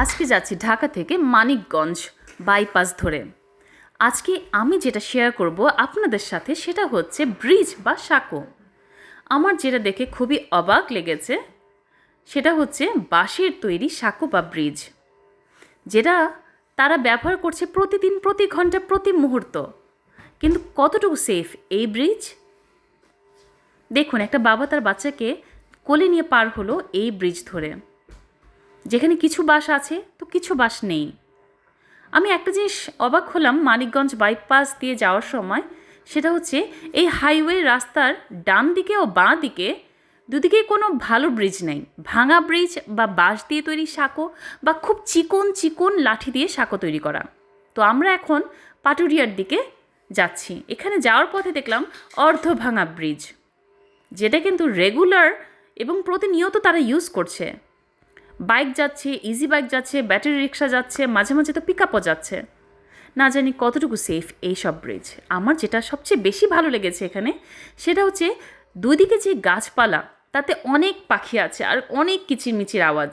আজকে যাচ্ছি ঢাকা থেকে মানিকগঞ্জ বাইপাস ধরে। আজকে আমি যেটা শেয়ার করব আপনাদের সাথে সেটা হচ্ছে ব্রিজ বা সাঁকো। আমার যেটা দেখে খুবই অবাক লেগেছে, সেটা হচ্ছে বাঁশের তৈরি সাঁকো বা ব্রিজ যেটা তারা ব্যবহার করছে প্রতিদিন, প্রতি ঘণ্টা, প্রতি মুহূর্ত। কিন্তু কতটুকু সেফ এই ব্রিজ দেখুন, একটা বাবা তার বাচ্চাকে কোলে নিয়ে পার হলো এই ব্রিজ ধরে। যেখানে কিছু বাস আছে, তো কিছু বাস নেই। আমি একটা জিনিস অবাক হলাম মানিকগঞ্জ বাইপাস দিয়ে যাওয়ার সময়, সেটা হচ্ছে এই হাইওয়ে রাস্তার ডান দিকে ও বাঁ দিকে দুদিকে কোনো ভালো ব্রিজ নেই। ভাঙা ব্রিজ বা বাঁশ দিয়ে তৈরি সাঁকো বা খুব চিকন চিকন লাঠি দিয়ে সাঁকো তৈরি করা। তো আমরা এখন পাটুরিয়ার দিকে যাচ্ছি। এখানে যাওয়ার পথে দেখলাম অর্ধ ভাঙা ব্রিজ যেটা কিন্তু রেগুলার এবং প্রতিনিয়ত তারা ইউজ করছে। বাইক যাচ্ছে ইজি বাইক যাচ্ছে ব্যাটারি রিক্সা যাচ্ছে, মাঝে মাঝে তো পিক আপও যাচ্ছে। না জানি কতটুকু সেফ এই সব ব্রিজ আমার যেটা সবচেয়ে বেশি ভালো লেগেছে এখানে, সেটা হচ্ছে দুদিকে যে গাছপালা, তাতে অনেক পাখি আছে আর অনেক কিচিরমিচির আওয়াজ।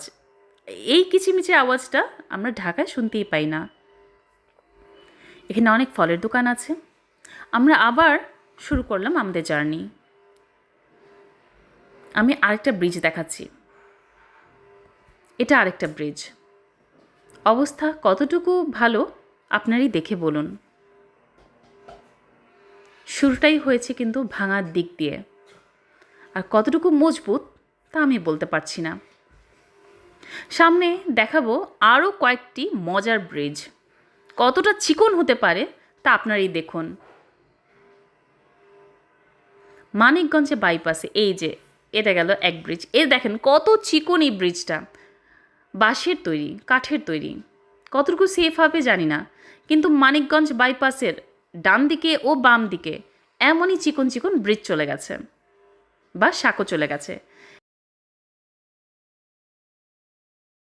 এই কিচিরমিচির আওয়াজটা আমরা ঢাকায় শুনতেই পাই না। এখানে অনেক ফলের দোকান আছে। আমরা আবার শুরু করলাম আমাদের জার্নি। আমি আরেকটা ব্রিজ দেখাচ্ছি। এটা আরেকটা ব্রিজ অবস্থা কতটুকু ভালো আপনারই দেখে বলুন। শুরুটাই হয়েছে কিন্তু ভাঙার দিক দিয়ে। আর কতটুকু মজবুত তা আমি বলতে পারছি না। সামনে দেখাবো আরও কয়েকটি মজার ব্রিজ কতটা চিকন হতে পারে তা আপনারই দেখুন। মানিকগঞ্জে বাইপাসে এই যে, এটা গেল এক ব্রিজ এ দেখেন কত চিকন এই ব্রিজটা বাঁশের তৈরি, কাঠের তৈরি। কতটুকু সেফ হবে জানি না, কিন্তু মানিকগঞ্জ বাইপাসের ডান দিকে ও বাম দিকে এমনই চিকন চিকন ব্রিজ চলে গেছে বা সাঁকো চলে গেছে।